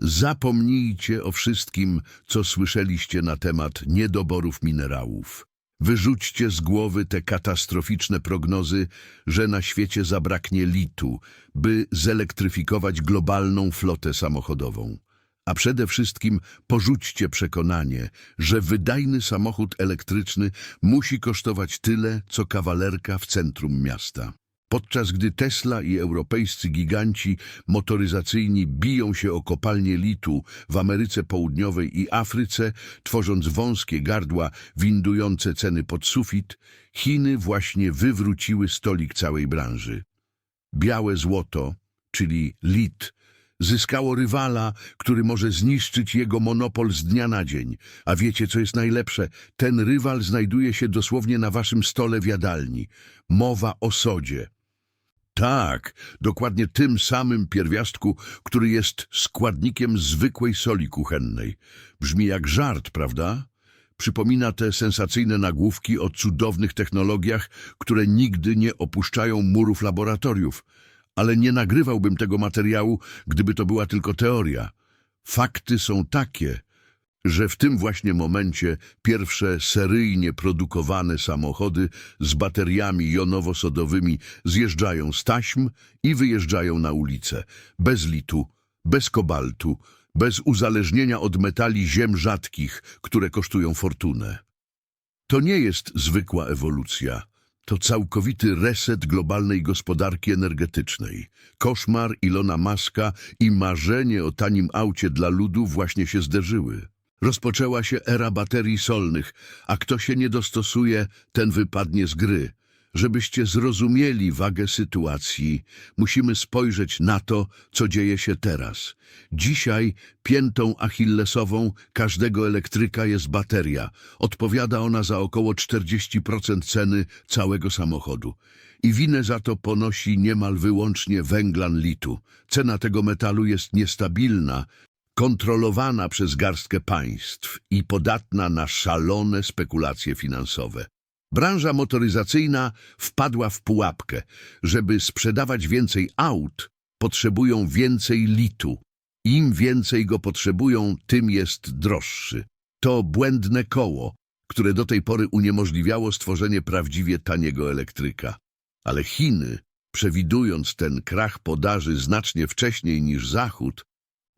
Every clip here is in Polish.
Zapomnijcie o wszystkim, co słyszeliście na temat niedoborów minerałów. Wyrzućcie z głowy te katastroficzne prognozy, że na świecie zabraknie litu, by zelektryfikować globalną flotę samochodową. A przede wszystkim porzućcie przekonanie, że wydajny samochód elektryczny musi kosztować tyle, co kawalerka w centrum miasta. Podczas gdy Tesla i europejscy giganci motoryzacyjni biją się o kopalnie litu w Ameryce Południowej i Afryce, tworząc wąskie gardła windujące ceny pod sufit, Chiny właśnie wywróciły stolik całej branży. Białe złoto, czyli lit, zyskało rywala, który może zniszczyć jego monopol z dnia na dzień. A wiecie, co jest najlepsze? Ten rywal znajduje się dosłownie na waszym stole w jadalni. Mowa o sodzie. Tak, dokładnie tym samym pierwiastku, który jest składnikiem zwykłej soli kuchennej. Brzmi jak żart, prawda? Przypomina te sensacyjne nagłówki o cudownych technologiach, które nigdy nie opuszczają murów laboratoriów. Ale nie nagrywałbym tego materiału, gdyby to była tylko teoria. Fakty są takie, że w tym właśnie momencie pierwsze seryjnie produkowane samochody z bateriami jonowo-sodowymi zjeżdżają z taśm i wyjeżdżają na ulicę. Bez litu, bez kobaltu, bez uzależnienia od metali ziem rzadkich, które kosztują fortunę. To nie jest zwykła ewolucja. To całkowity reset globalnej gospodarki energetycznej. Koszmar Ilona Maska i marzenie o tanim aucie dla ludu właśnie się zderzyły. Rozpoczęła się era baterii solnych, a kto się nie dostosuje, ten wypadnie z gry. Żebyście zrozumieli wagę sytuacji, musimy spojrzeć na to, co dzieje się teraz. Dzisiaj piętą achillesową każdego elektryka jest bateria. Odpowiada ona za około 40% ceny całego samochodu. I winę za to ponosi niemal wyłącznie węglan litu. Cena tego metalu jest niestabilna, kontrolowana przez garstkę państw i podatna na szalone spekulacje finansowe. Branża motoryzacyjna wpadła w pułapkę. Żeby sprzedawać więcej aut, potrzebują więcej litu. Im więcej go potrzebują, tym jest droższy. To błędne koło, które do tej pory uniemożliwiało stworzenie prawdziwie taniego elektryka. Ale Chiny, przewidując ten krach podaży znacznie wcześniej niż Zachód,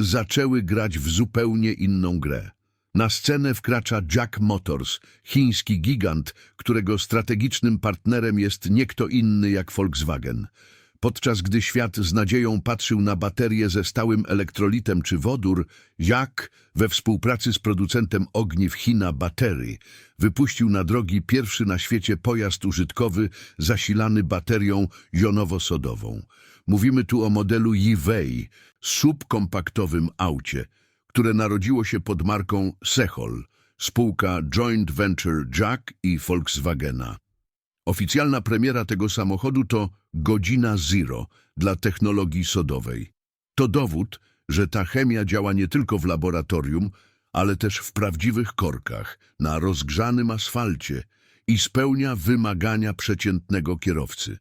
zaczęły grać w zupełnie inną grę. Na scenę wkracza Jack Motors, chiński gigant, którego strategicznym partnerem jest nie kto inny jak Volkswagen. Podczas gdy świat z nadzieją patrzył na baterie ze stałym elektrolitem czy wodór, Jack we współpracy z producentem ogniw China Battery wypuścił na drogi pierwszy na świecie pojazd użytkowy zasilany baterią jonowo-sodową. Mówimy tu o modelu Yi-Wei, subkompaktowym aucie, które narodziło się pod marką Sechol, spółka Joint Venture Jack i Volkswagena. Oficjalna premiera tego samochodu to godzina zero dla technologii sodowej. To dowód, że ta chemia działa nie tylko w laboratorium, ale też w prawdziwych korkach, na rozgrzanym asfalcie i spełnia wymagania przeciętnego kierowcy.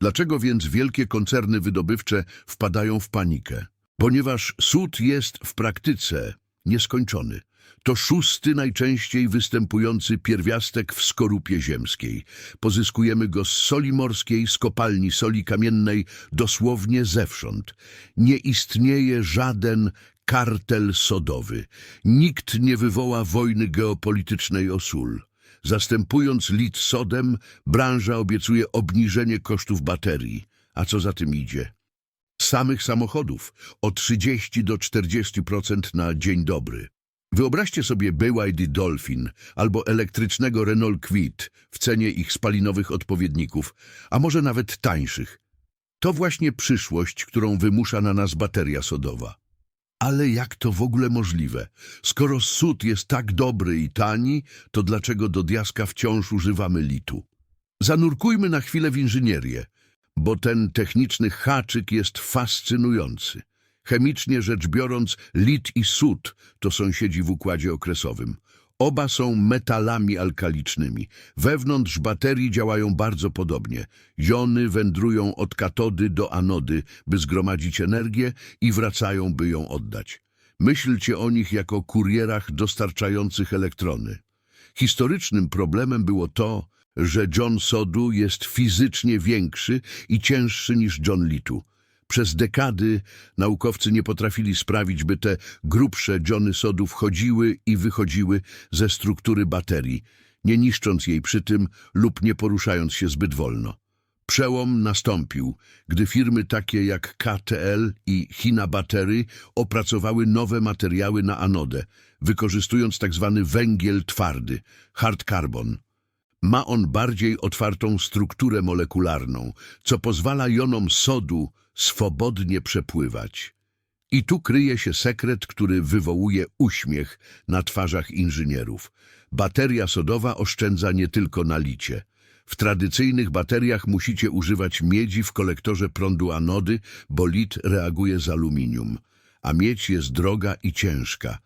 Dlaczego więc wielkie koncerny wydobywcze wpadają w panikę? Ponieważ sód jest w praktyce nieskończony. To szósty najczęściej występujący pierwiastek w skorupie ziemskiej. Pozyskujemy go z soli morskiej, z kopalni soli kamiennej, dosłownie zewsząd. Nie istnieje żaden kartel sodowy. Nikt nie wywoła wojny geopolitycznej o sól. Zastępując lit sodem, branża obiecuje obniżenie kosztów baterii. A co za tym idzie? Samych samochodów o 30 do 40% na dzień dobry. Wyobraźcie sobie BYD Dolphin albo elektrycznego Renault Kwid w cenie ich spalinowych odpowiedników, a może nawet tańszych. To właśnie przyszłość, którą wymusza na nas bateria sodowa. Ale jak to w ogóle możliwe? Skoro sód jest tak dobry i tani, to dlaczego do diaska wciąż używamy litu? Zanurkujmy na chwilę w inżynierię, bo ten techniczny haczyk jest fascynujący. Chemicznie rzecz biorąc, lit i sód to sąsiedzi w układzie okresowym. Oba są metalami alkalicznymi. Wewnątrz baterii działają bardzo podobnie. Jony wędrują od katody do anody, by zgromadzić energię i wracają, by ją oddać. Myślcie o nich jako kurierach dostarczających elektrony. Historycznym problemem było to, że John Sodu jest fizycznie większy i cięższy niż John Litu. Przez dekady naukowcy nie potrafili sprawić, by te grubsze Johny Sodu wchodziły i wychodziły ze struktury baterii, nie niszcząc jej przy tym lub nie poruszając się zbyt wolno. Przełom nastąpił, gdy firmy takie jak KTL i China Battery opracowały nowe materiały na anodę, wykorzystując tzw. węgiel twardy, hard carbon. Ma on bardziej otwartą strukturę molekularną, co pozwala jonom sodu swobodnie przepływać. I tu kryje się sekret, który wywołuje uśmiech na twarzach inżynierów. Bateria sodowa oszczędza nie tylko na licie. W tradycyjnych bateriach musicie używać miedzi w kolektorze prądu anody, bo lit reaguje z aluminium, a miedź jest droga i ciężka.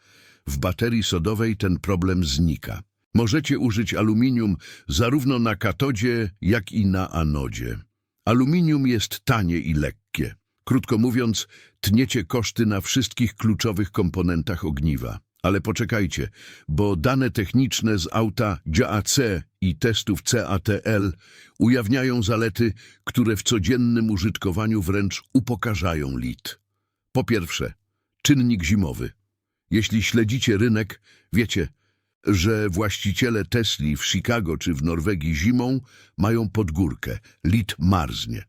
W baterii sodowej ten problem znika. Możecie użyć aluminium zarówno na katodzie, jak i na anodzie. Aluminium jest tanie i lekkie. Krótko mówiąc, tniecie koszty na wszystkich kluczowych komponentach ogniwa. Ale poczekajcie, bo dane techniczne z auta GAC i testów CATL ujawniają zalety, które w codziennym użytkowaniu wręcz upokarzają lit. Po pierwsze, czynnik zimowy. Jeśli śledzicie rynek, wiecie, że właściciele Tesli w Chicago czy w Norwegii zimą mają podgórkę, lit marznie.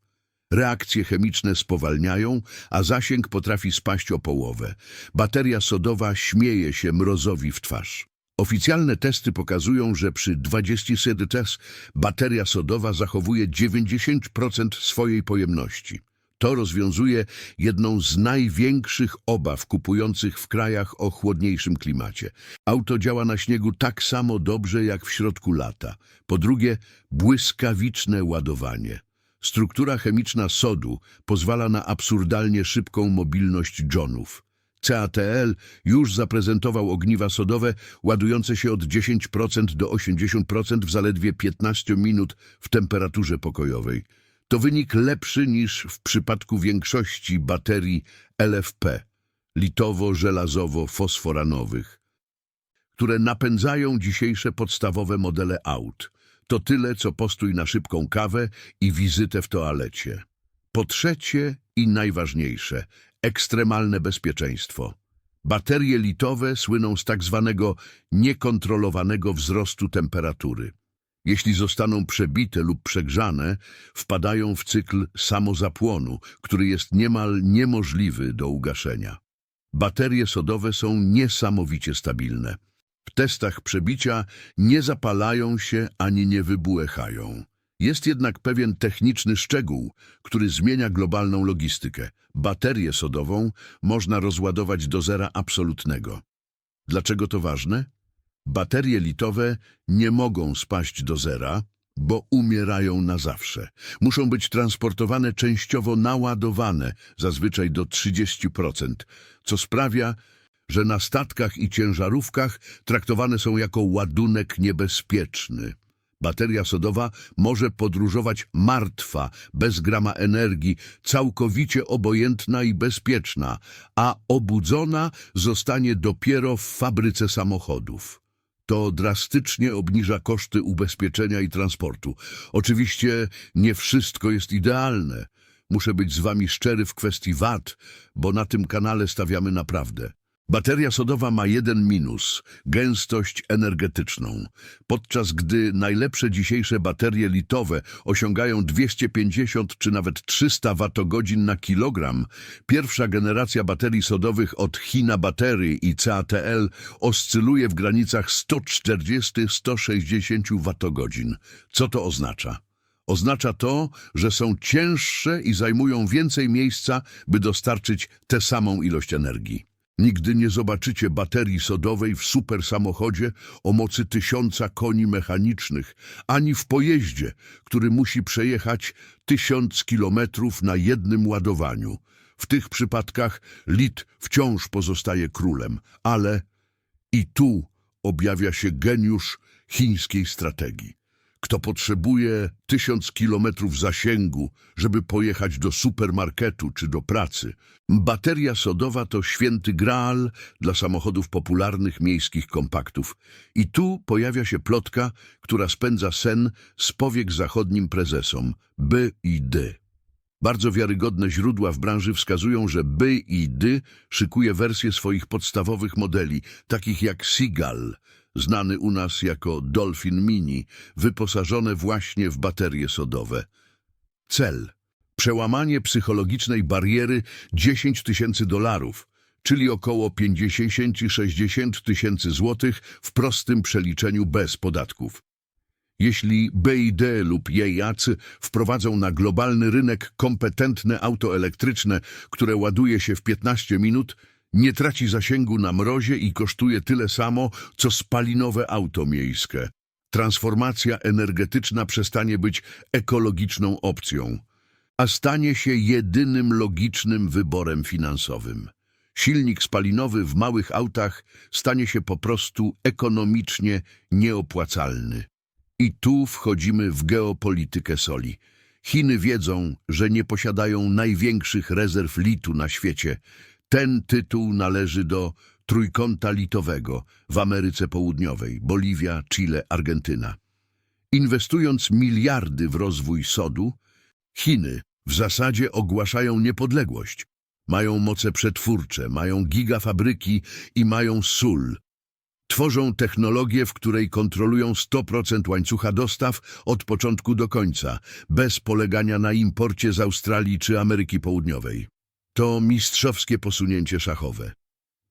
Reakcje chemiczne spowalniają, a zasięg potrafi spaść o połowę. Bateria sodowa śmieje się mrozowi w twarz. Oficjalne testy pokazują, że przy 27 test bateria sodowa zachowuje 90% swojej pojemności. To rozwiązuje jedną z największych obaw kupujących w krajach o chłodniejszym klimacie. Auto działa na śniegu tak samo dobrze jak w środku lata. Po drugie, błyskawiczne ładowanie. Struktura chemiczna sodu pozwala na absurdalnie szybką mobilność Johnów. CATL już zaprezentował ogniwa sodowe ładujące się od 10% do 80% w zaledwie 15 minut w temperaturze pokojowej. To wynik lepszy niż w przypadku większości baterii LFP, litowo-żelazowo-fosforanowych, które napędzają dzisiejsze podstawowe modele aut. To tyle, co postój na szybką kawę i wizytę w toalecie. Po trzecie i najważniejsze, ekstremalne bezpieczeństwo. Baterie litowe słyną z tak zwanego niekontrolowanego wzrostu temperatury. Jeśli zostaną przebite lub przegrzane, wpadają w cykl samozapłonu, który jest niemal niemożliwy do ugaszenia. Baterie sodowe są niesamowicie stabilne. W testach przebicia nie zapalają się ani nie wybłechają. Jest jednak pewien techniczny szczegół, który zmienia globalną logistykę. Baterię sodową można rozładować do zera absolutnego. Dlaczego to ważne? Baterie litowe nie mogą spaść do zera, bo umierają na zawsze. Muszą być transportowane częściowo naładowane, zazwyczaj do 30%, co sprawia, że na statkach i ciężarówkach traktowane są jako ładunek niebezpieczny. Bateria sodowa może podróżować martwa, bez grama energii, całkowicie obojętna i bezpieczna, a obudzona zostanie dopiero w fabryce samochodów. To drastycznie obniża koszty ubezpieczenia i transportu. Oczywiście nie wszystko jest idealne. Muszę być z wami szczery w kwestii VAT, bo na tym kanale stawiamy naprawdę. Bateria sodowa ma jeden minus – gęstość energetyczną. Podczas gdy najlepsze dzisiejsze baterie litowe osiągają 250 czy nawet 300 watogodzin na kilogram, pierwsza generacja baterii sodowych od China Battery i CATL oscyluje w granicach 140-160 watogodzin. Co to oznacza? Oznacza to, że są cięższe i zajmują więcej miejsca, by dostarczyć tę samą ilość energii. Nigdy nie zobaczycie baterii sodowej w supersamochodzie o mocy tysiąca koni mechanicznych, ani w pojeździe, który musi przejechać tysiąc kilometrów na jednym ładowaniu. W tych przypadkach lit wciąż pozostaje królem, ale i tu objawia się geniusz chińskiej strategii. Kto potrzebuje tysiąc kilometrów zasięgu, żeby pojechać do supermarketu czy do pracy. Bateria sodowa to święty graal dla samochodów popularnych miejskich kompaktów. I tu pojawia się plotka, która spędza sen z powiek zachodnim prezesom B i D. Bardzo wiarygodne źródła w branży wskazują, że B i D szykuje wersje swoich podstawowych modeli, takich jak Seagull, znany u nas jako Dolphin Mini, wyposażone właśnie w baterie sodowe. Cel. Przełamanie psychologicznej bariery 10 tysięcy dolarów, czyli około 50-60 tysięcy złotych w prostym przeliczeniu bez podatków. Jeśli BID lub jej wprowadzą na globalny rynek kompetentne auto elektryczne, które ładuje się w 15 minut, nie traci zasięgu na mrozie i kosztuje tyle samo, co spalinowe auto miejskie. Transformacja energetyczna przestanie być ekologiczną opcją, a stanie się jedynym logicznym wyborem finansowym. Silnik spalinowy w małych autach stanie się po prostu ekonomicznie nieopłacalny. I tu wchodzimy w geopolitykę soli. Chiny wiedzą, że nie posiadają największych rezerw litu na świecie. Ten tytuł należy do trójkąta litowego w Ameryce Południowej, Boliwia, Chile, Argentyna. Inwestując miliardy w rozwój sodu, Chiny w zasadzie ogłaszają niepodległość. Mają moce przetwórcze, mają gigafabryki i mają sól. Tworzą technologię, w której kontrolują 100% łańcucha dostaw od początku do końca, bez polegania na imporcie z Australii czy Ameryki Południowej. To mistrzowskie posunięcie szachowe.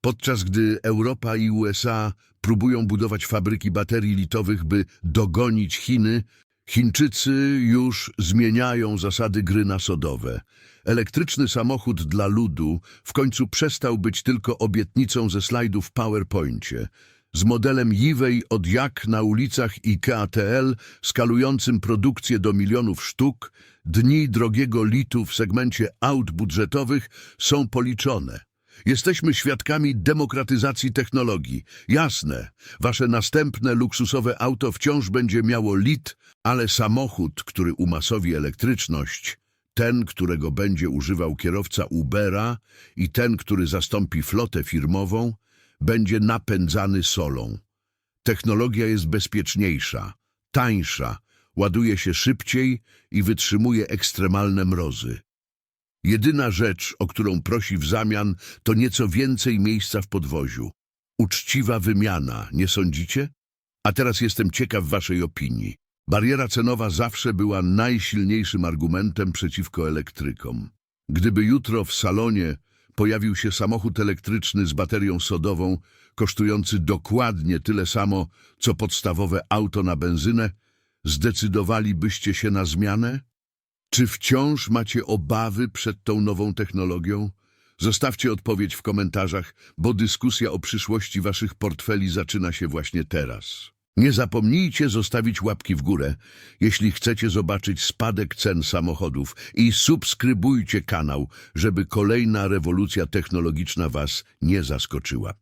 Podczas gdy Europa i USA próbują budować fabryki baterii litowych, by dogonić Chiny, Chińczycy już zmieniają zasady gry na sodowe. Elektryczny samochód dla ludu w końcu przestał być tylko obietnicą ze slajdów w PowerPoincie. Z modelem Jiwej od jak na ulicach i KTL, skalującym produkcję do milionów sztuk, dni drogiego litu w segmencie aut budżetowych są policzone. Jesteśmy świadkami demokratyzacji technologii. Jasne, wasze następne luksusowe auto wciąż będzie miało lit, ale samochód, który umasowi elektryczność, ten, którego będzie używał kierowca Ubera i ten, który zastąpi flotę firmową, będzie napędzany solą. Technologia jest bezpieczniejsza, tańsza, ładuje się szybciej i wytrzymuje ekstremalne mrozy. Jedyna rzecz, o którą prosi w zamian, to nieco więcej miejsca w podwoziu. Uczciwa wymiana, nie sądzicie? A teraz jestem ciekaw waszej opinii. Bariera cenowa zawsze była najsilniejszym argumentem przeciwko elektrykom. Gdyby jutro w salonie pojawił się samochód elektryczny z baterią sodową, kosztujący dokładnie tyle samo, co podstawowe auto na benzynę, zdecydowalibyście się na zmianę? Czy wciąż macie obawy przed tą nową technologią? Zostawcie odpowiedź w komentarzach, bo dyskusja o przyszłości waszych portfeli zaczyna się właśnie teraz. Nie zapomnijcie zostawić łapki w górę, jeśli chcecie zobaczyć spadek cen samochodów i subskrybujcie kanał, żeby kolejna rewolucja technologiczna was nie zaskoczyła.